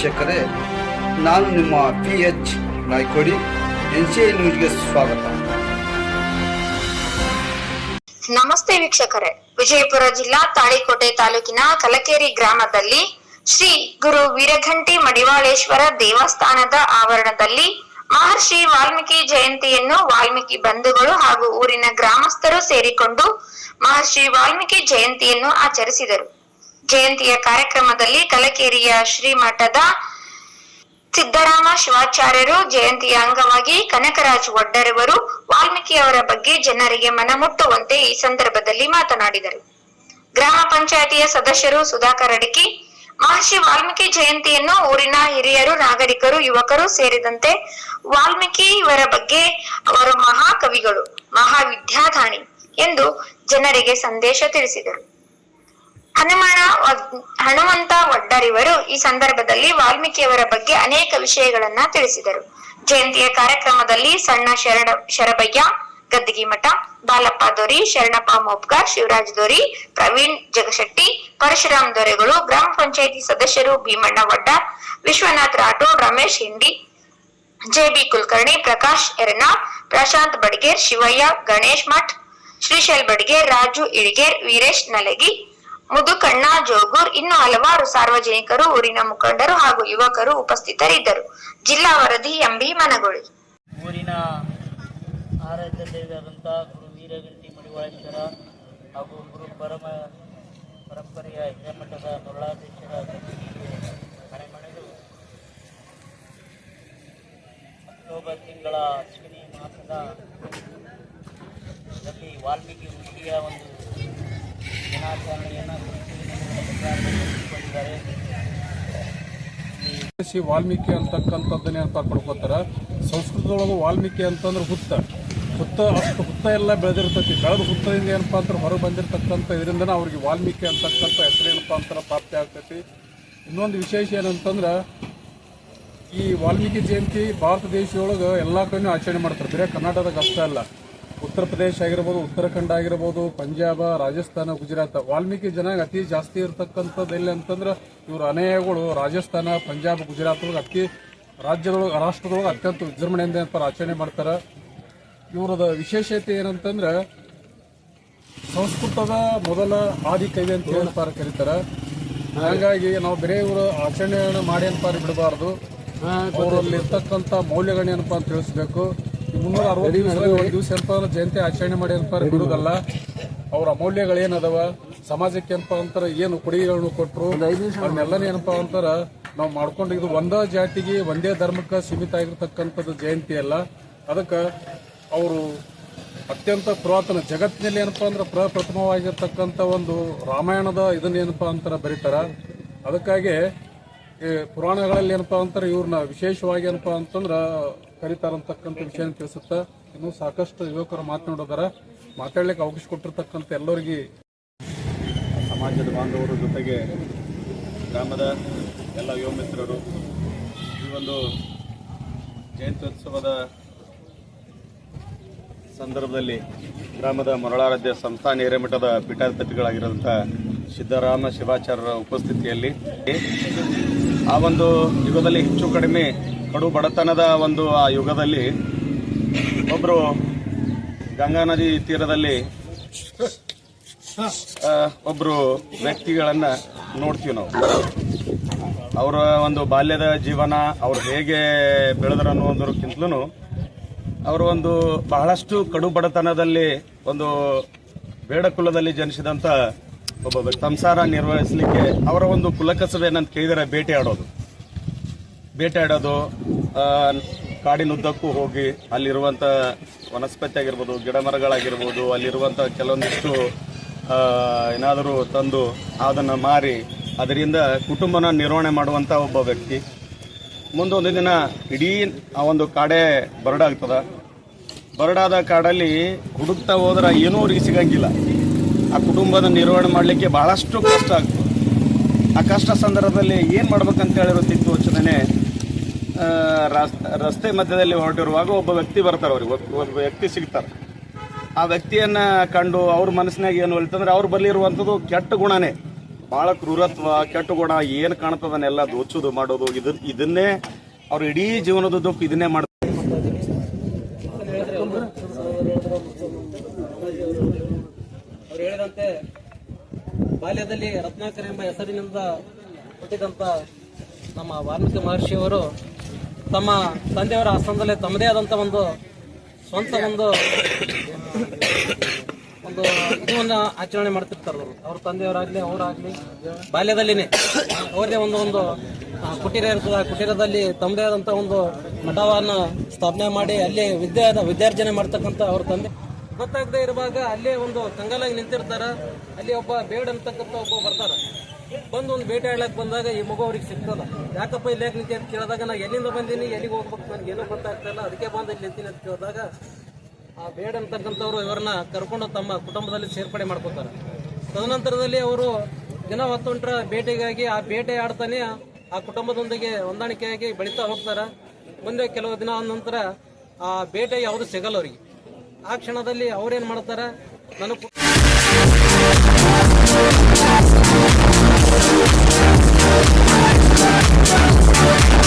ವೀಕ್ಷಕರೇ, ನಾನು ನಿಮ್ಮ P H Naikodi, N C I ನ್ಯೂಸ್ಗೆ ಸ್ವಾಗತ. ನಮಸ್ತೆ ವೀಕ್ಷಕರೇ. ವಿಜಯಪುರ ಜಿಲ್ಲಾ ತಾಳಿಕೋಟೆ ತಾಲೂಕಿನ ಕಲಕೇರಿ ಗ್ರಾಮದಲ್ಲಿ ಶ್ರೀ ಗುರು ವೀರಘಂಟಿ ಮಡಿವಾಳೇಶ್ವರ ದೇವಸ್ಥಾನದ ಆವರಣದಲ್ಲಿ ಮಹರ್ಷಿ ವಾಲ್ಮೀಕಿ ಜಯಂತಿಯನ್ನು ವಾಲ್ಮೀಕಿ ಬಂಧುಗಳು ಹಾಗೂ ಊರಿನ ಗ್ರಾಮಸ್ಥರು ಸೇರಿಕೊಂಡು ಮಹರ್ಷಿ ವಾಲ್ಮೀಕಿ ಜಯಂತಿಯನ್ನು ಆಚರಿಸಿದರು. ಜಯಂತಿಯ ಕಾರ್ಯಕ್ರಮದಲ್ಲಿ ಕಲಕೇರಿಯ ಶ್ರೀಮಠದ ಸಿದ್ದರಾಮ ಶಿವಾಚಾರ್ಯರು ಜಯಂತಿಯ ಅಂಗವಾಗಿ ಕನಕರಾಜ್ ಒಡ್ಡರವರು ವಾಲ್ಮೀಕಿ ಅವರ ಬಗ್ಗೆ ಜನರಿಗೆ ಮನಮುಟ್ಟುವಂತೆ ಈ ಸಂದರ್ಭದಲ್ಲಿ ಮಾತನಾಡಿದರು. ಗ್ರಾಮ ಪಂಚಾಯತಿಯ ಸದಸ್ಯರು ಸುಧಾಕರ್ ಅಡಕಿ ಮಹರ್ಷಿ ವಾಲ್ಮೀಕಿ ಜಯಂತಿಯನ್ನು ಊರಿನ ಹಿರಿಯರು, ನಾಗರಿಕರು, ಯುವಕರು ಸೇರಿದಂತೆ ವಾಲ್ಮೀಕಿ ಇವರ ಬಗ್ಗೆ ಅವರು ಮಹಾಕವಿಗಳು ಮಹಾವಿದ್ಯಾಧಾಣಿ ಎಂದು ಜನರಿಗೆ ಸಂದೇಶ ತಿಳಿಸಿದರು. ಹನುಮಣ ಒಡ್- ಹನುಮಂತ ಒಡ್ಡರಿವರು ಈ ಸಂದರ್ಭದಲ್ಲಿ ವಾಲ್ಮೀಕಿಯವರ ಬಗ್ಗೆ ಅನೇಕ ವಿಷಯಗಳನ್ನ ತಿಳಿಸಿದರು. ಜಯಂತಿಯ ಕಾರ್ಯಕ್ರಮದಲ್ಲಿ ಸಣ್ಣ ಶರಣ, ಶರಭಯ್ಯ, ಗದ್ದಿಗಿ ಮಠ, ಬಾಲಪ್ಪ ದೊರಿ, ಶರಣಪ್ಪ ಮೋಪ್ಗಾರ್ ಶಿವರಾಜ್ ದೊರಿ, ಪ್ರವೀಣ್ ಜಗಶೆಟ್ಟಿ, ಪರಶುರಾಮ್ ದೊರೆಗಳು, ಗ್ರಾಮ ಪಂಚಾಯಿತಿ ಸದಸ್ಯರು ಭೀಮಣ್ಣ ವಡ್ಡ, ವಿಶ್ವನಾಥ್ ರಾಠೋಡ್, ರಮೇಶ್ ಹಿಂಡಿ, ಜೆಬಿ ಕುಲಕರ್ಣಿ, ಪ್ರಕಾಶ್ ಎರನಾ ಪ್ರಶಾಂತ್ ಬಡ್ಗೇರ್, ಶಿವಯ್ಯ, ಗಣೇಶ್ ಮಠ್, ಶ್ರೀಶೈಲ್ ಬಡ್ಗೇರ್, ರಾಜು ಇಳಿಗೇರ್, ವೀರೇಶ್ ನಲಗಿ ಮುದುಕಣ್ಣ ಜೋಗೂರ್, ಇನ್ನು ಹಲವಾರು ಸಾರ್ವಜನಿಕರು, ಊರಿನ ಮುಖಂಡರು ಹಾಗೂ ಯುವಕರು ಉಪಸ್ಥಿತರಿದ್ದರು. ಜಿಲ್ಲಾ ವರದಿ ಎಂಬಿ ಮನಗೊಳಿ. ಊರಿನ ಆರಾಧ್ಯ ಗುರು ವೀರಗಂಟಿ ಮಡಿವಾಳೇಶ್ವರ ಹಾಗೂ ಗುರು ಪರಮ ಪರಂಪರೆಯ ಹಿರೇಮಠದ ಮರುಳಾಧೀಶರ ಕರೆ ಮನೆಮಣೆದು ಅಕ್ಟೋಬರ್ ತಿಂಗಳ ಅಶ್ವಿನಿ ಮಾಸದ ದಲ್ಲಿ ವಾಲ್ಮೀಕಿ ಋಷಿಯ ಒಂದು ದಿನಾಚರಣೆಯನ್ನು ವಾಲ್ಮೀಕಿ ಅಂತಕ್ಕಂಥದ್ದನ್ನೇ ಅಂತ ಪಡ್ಕೋತಾರ. ಸಂಸ್ಕೃತದೊಳಗೆ ವಾಲ್ಮೀಕಿ ಅಂತಂದ್ರೆ ಹುತ್ತ. ಹುತ್ತ ಅಷ್ಟು ಹುತ್ತ ಎಲ್ಲ ಬೆಳೆದಿರ್ತೈತಿ. ಬೆಳೆದ ಹುತ್ತದಿಂದ ಏನಪ್ಪ ಅಂದ್ರೆ ಹೊರಗೆ ಬಂದಿರತಕ್ಕಂಥ ಇದರಿಂದನೇ ಅವ್ರಿಗೆ ವಾಲ್ಮೀಕಿ ಅಂತಕ್ಕಂಥ ಹೆಸರೇನಪ್ಪ ಅಂತಾರ ಪ್ರಾಪ್ತಿ ಆಗ್ತೈತಿ. ಇನ್ನೊಂದು ವಿಶೇಷ ಏನಂತಂದ್ರೆ, ಈ ವಾಲ್ಮೀಕಿ ಜಯಂತಿ ಭಾರತ ದೇಶದೊಳಗೆ ಎಲ್ಲ ಕಡೆಯೂ ಆಚರಣೆ ಮಾಡ್ತಾರೆ. ಬೇರೆ ಕರ್ನಾಟಕದಾಗ ಅಷ್ಟೇ ಅಲ್ಲ. ಉತ್ತರ ಪ್ರದೇಶ ಆಗಿರ್ಬೋದು ಉತ್ತರಾಖಂಡ ಆಗಿರ್ಬೋದು ಪಂಜಾಬ ರಾಜಸ್ಥಾನ ಗುಜರಾತ್ ವಾಲ್ಮೀಕಿ ಜನ ಅತಿ ಜಾಸ್ತಿ ಇರತಕ್ಕಂಥದ್ದು ಎಲ್ಲಿ ಅಂತಂದ್ರೆ ಇವರು ಅನೇಯಗಳು ರಾಜಸ್ಥಾನ ಪಂಜಾಬ್ ಗುಜರಾತ್ ಒಳಗೆ ಅತಿ ರಾಜ್ಯದೊಳಗೆ ರಾಷ್ಟ್ರದೊಳಗೆ ಅತ್ಯಂತ ವಿಜೃಂಭಣೆಯಿಂದ ಏನಪ್ಪ ಆಚರಣೆ ಮಾಡ್ತಾರೆ. ಇವರದ ವಿಶೇಷತೆ ಏನಂತಂದ್ರೆ ಸಂಸ್ಕೃತದ ಮೊದಲ ಆದಿಕವಿ ಅಂತ ಏನಪ್ಪ ಕರೀತಾರೆ. ಹಾಗಾಗಿ ನಾವು ಬೇರೆ ಇವರು ಆಚರಣೆಯನ್ನು ಮಾಡಿ ಅಂತ ಬಿಡಬಾರ್ದು. ಅವರಲ್ಲಿ ಇರ್ತಕ್ಕಂಥ ಮೌಲ್ಯಗಳನ್ನ ಏನಪ್ಪ ಅಂತ ತಿಳಿಸ್ಬೇಕು. ಮುನ್ನೂರ ಅರವತ್ತು ದಿವಸ ಒಂದು ದಿವಸ ಎಂತ ಜಯಂತಿ ಆಚರಣೆ ಮಾಡಿ ಅಂತಾರೆ ಬಿಡುದಲ್ಲ ಅವ್ರ ಅಮೌಲ್ಯಗಳೇನದವ ಏನದವ ಸಮಾಜಕ್ಕೆ ಏನಪ್ಪ ಅಂತಾರ ಏನು ಕೊಡುಗೆಗಳನ್ನು ಕೊಟ್ಟರು ಅವನ್ನೆಲ್ಲನೇ ಏನಪ್ಪ ಅಂತಾರ ನಾವು ಮಾಡ್ಕೊಂಡು ಇದು ಒಂದೇ ಜಾತಿಗೆ ಒಂದೇ ಧರ್ಮಕ್ಕೆ ಸೀಮಿತ ಆಗಿರ್ತಕ್ಕಂಥದ್ದು ಜಯಂತಿ ಅಲ್ಲ. ಅದಕ್ಕೆ ಅವರು ಅತ್ಯಂತ ಪುರಾತನ ಜಗತ್ತಿನಲ್ಲಿ ಏನಪ್ಪಾ ಅಂದ್ರೆ ಪ್ರಪ್ರಥಮವಾಗಿರ್ತಕ್ಕಂಥ ಒಂದು ರಾಮಾಯಣದ ಇದನ್ನ ಅಂತಾರೆ ಅಂತಾರ ಬರೀತಾರ. ಅದಕ್ಕಾಗಿ ಈ ಪುರಾಣಗಳಲ್ಲಿ ಏನಪ್ಪಾ ಅಂತಾರೆ ಇವ್ರನ್ನ ವಿಶೇಷವಾಗಿ ಏನಪ್ಪಾ ಅಂತಂದ್ರ ಕರೀತಾರಂತಕ್ಕಂಥ ವಿಷಯ ತಿಳಿಸುತ್ತ ಇನ್ನು ಸಾಕಷ್ಟು ಯುವಕರು ಮಾತನಾಡೋದಾರ ಮಾತಾಡ್ಲಿಕ್ಕೆ ಅವಕಾಶ ಕೊಟ್ಟಿರ್ತಕ್ಕಂಥ ಎಲ್ಲರಿಗೆ ಸಮಾಜದ ಬಾಂಧವರ ಜೊತೆಗೆ ಗ್ರಾಮದ ಎಲ್ಲ ಯುವ ಮಿತ್ರರು, ಈ ಒಂದು ಜಯಂತ್ಯೋತ್ಸವದ ಸಂದರ್ಭದಲ್ಲಿ ಗ್ರಾಮದ ಮರಳಾರಾಧ್ಯ ಸಂಸ್ಥಾನ ಹಿರೇಮಠದ ಪೀಠಾಧಿಪತಿಗಳಾಗಿರುವಂಥ ಸಿದ್ದರಾಮ ಶಿವಾಚಾರ್ಯರ ಉಪಸ್ಥಿತಿಯಲ್ಲಿ ಆ ಒಂದು ಯುಗದಲ್ಲಿ ಹೆಚ್ಚು ಕಡಿಮೆ ಕಡು ಬಡತನದ ಒಂದು ಆ ಯುಗದಲ್ಲಿ ಒಬ್ಬರು ಗಂಗಾ ನದಿ ತೀರದಲ್ಲಿ ಒಬ್ಬರು ವ್ಯಕ್ತಿಗಳನ್ನು ನೋಡ್ತೀವಿ ನಾವು. ಅವರ ಒಂದು ಬಾಲ್ಯದ ಜೀವನ, ಅವ್ರು ಹೇಗೆ ಬೆಳೆದ್ರು ಅನ್ನೋದಕ್ಕಿಂತಲೂ ಅವರು ಒಂದು ಬಹಳಷ್ಟು ಕಡು ಬಡತನದಲ್ಲಿ ಒಂದು ಬೇಡ ಕುಲದಲ್ಲಿ ಜನಿಸಿದಂತ ಒಬ್ಬ ಸಂಸಾರ ನಿರ್ವಹಿಸಲಿಕ್ಕೆ ಅವರ ಒಂದು ಕುಲಕಸವೇನಂತ ಕೇಳಿದರೆ ಭೇಟಿ ಆಡೋದು. ಬೇಟೆಯಾಡೋದು ಆ, ಕಾಡಿನುದ್ದಕ್ಕೂ ಹೋಗಿ ಅಲ್ಲಿರುವಂಥ ವನಸ್ಪತಿ ಆಗಿರ್ಬೋದು ಗಿಡ ಮರಗಳಾಗಿರ್ಬೋದು ಅಲ್ಲಿರುವಂಥ ಕೆಲವೊಂದಿಷ್ಟು ಏನಾದರೂ ತಂದು ಅದನ್ನು ಮಾರಿ ಅದರಿಂದ ಕುಟುಂಬನ ನಿರ್ವಹಣೆ ಮಾಡುವಂಥ ಒಬ್ಬ ವ್ಯಕ್ತಿ. ಮುಂದೊಂದು ದಿನ ಇಡೀ ಆ ಒಂದು ಕಾಡೆ ಬರಡಾಗ್ತದ. ಬರಡಾದ ಕಾಡಲ್ಲಿ ಹುಡುಕ್ತಾ ಹೋದ್ರೆ ಏನೂ ಅವ್ರಿಗೆ ಸಿಗಂಗಿಲ್ಲ ಆ ಕುಟುಂಬದ ನಿರ್ವಹಣೆ ಮಾಡಲಿಕ್ಕೆ ಬಹಳಷ್ಟು ಕಷ್ಟ ಆಗ್ತದೆ. ಆ ಕಷ್ಟ ಸಂದರ್ಭದಲ್ಲಿ ಏನು ಮಾಡ್ಬೇಕಂತ ಹೇಳಿರೋ ರಸ್- ರಸ್ತೆ ಮಧ್ಯದಲ್ಲಿ ಹೊರಟಿರುವಾಗ ಒಬ್ಬ ವ್ಯಕ್ತಿ ಬರ್ತಾರೆ ಅವ್ರಿಗೆ. ಒಬ್ಬ ವ್ಯಕ್ತಿ ಸಿಗ್ತಾರೆ. ಆ ವ್ಯಕ್ತಿಯನ್ನ ಕಂಡು ಅವ್ರ ಮನಸ್ಸಿನಾಗ ಏನು ಹೇಳ್ತಂದ್ರೆ ಅವ್ರು ಬಲ್ಲಿರುವಂಥದ್ದು ಕೆಟ್ಟ ಗುಣನೇ. ಬಹಳ ಕ್ರೂರತ್ವ, ಕೆಟ್ಟ ಗುಣ, ಏನು ಕಾಣ್ತದನ್ನೆಲ್ಲ ದೋಚೋದು, ಮಾಡೋದು ಇದನ್ ಇದನ್ನೇ ಅವ್ರ ಇಡೀ ಜೀವನದ ದುಃಖ ಇದನ್ನೇ ಮಾಡ್ತಾರೆ ಹೇಳಿದಂತೆ ಬಾಲ್ಯದಲ್ಲಿ ರತ್ನಾಕರ್ ಎಂಬ ಹೆಸರಿನಿಂದ ಹುಟ್ಟಿದಂತ ನಮ್ಮ ವಾಲ್ಮೀಕಿ ಮಹರ್ಷಿಯವರು ತಮ್ಮ ತಂದೆಯವರ ಆಸ್ಥಾನದಲ್ಲಿ ತಮ್ಮದೇ ಆದಂತ ಒಂದು ಸ್ವಂತ ಒಂದು ಒಂದು ಇದನ್ನ ಆಚರಣೆ ಮಾಡ್ತಿರ್ತಾರೆ ಅವರು. ಅವ್ರ ತಂದೆಯವರಾಗ್ಲಿ, ಅವರಾಗ್ಲಿ, ಬಾಲ್ಯದಲ್ಲಿನೇ ಅವ್ರದೇ ಒಂದು ಒಂದು ಕುಟೀರ ಇರ್ತದೆ. ಆ ಕುಟೀರದಲ್ಲಿ ತಮ್ಮದೇ ಆದಂತ ಒಂದು ಮಠವನ್ನು ಸ್ಥಾಪನೆ ಮಾಡಿ, ಅಲ್ಲಿ ವಿದ್ಯೆ, ವಿದ್ಯಾರ್ಜನೆ ಮಾಡ್ತಕ್ಕಂಥ ಅವ್ರ ತಂದೆ. ಗೊತ್ತಾಗದೆ ಇರುವಾಗ ಅಲ್ಲೇ ಒಂದು ಕಂಗಾಲಾಗಿ ನಿಂತಿರ್ತಾರ. ಅಲ್ಲಿ ಒಬ್ಬ ಬೇಡ ಅಂತಕ್ಕಂಥ ಒಬ್ಬ ಬರ್ತಾರ. ಬಂದು ಒಂದು ಬೇಟೆ ಹೇಳಕ್ ಬಂದಾಗ ಈ ಮಗು ಅವ್ರಿಗೆ ಸಿಗ್ತದ. ಯಾಕಪ್ಪ ಇಲ್ಲಿ ಯಾಕೆ ನಿಂತಿ ಅಂತ ಕೇಳಿದಾಗ, ನಾ ಎಲ್ಲಿಂದ ಬಂದೀನಿ, ಎಲ್ಲಿಗೆ ಹೋಗ್ಬೇಕು ನನಗೆ ಏನೂ ಗೊತ್ತಾಗ್ತಾ ಇಲ್ಲ, ಅದಕ್ಕೆ ಬಂದು ಇಲ್ಲಿ ನಿಂತೀನಿ ಅಂತ ಕೇಳಿದಾಗ ಆ ಬೇಡ ಅಂತಕ್ಕಂಥವ್ರು ಇವರನ್ನ ಕರ್ಕೊಂಡು ತಮ್ಮ ಕುಟುಂಬದಲ್ಲಿ ಸೇರ್ಪಡೆ ಮಾಡ್ಕೋತಾರೆ. ತದನಂತರದಲ್ಲಿ ಅವರು ದಿನ ಹೊತ್ತೊಂಟ್ರ ಬೇಟೆಗಾಗಿ ಆ ಬೇಟೆ ಆಡ್ತಾನೆ ಆ ಕುಟುಂಬದೊಂದಿಗೆ ಹೊಂದಾಣಿಕೆಯಾಗಿ ಬೆಳೀತಾ ಹೋಗ್ತಾರೆ. ಮುಂದೆ ಕೆಲವು ದಿನ ನಂತರ ಆ ಬೇಟೆ ಯಾವುದು ಸಿಗಲ್ಲ ಅವರಿಗೆ. ಆ ಕ್ಷಣದಲ್ಲಿ ಅವ್ರೇನ್ ಮಾಡ್ತಾರೆ ನನಗೆ Thank.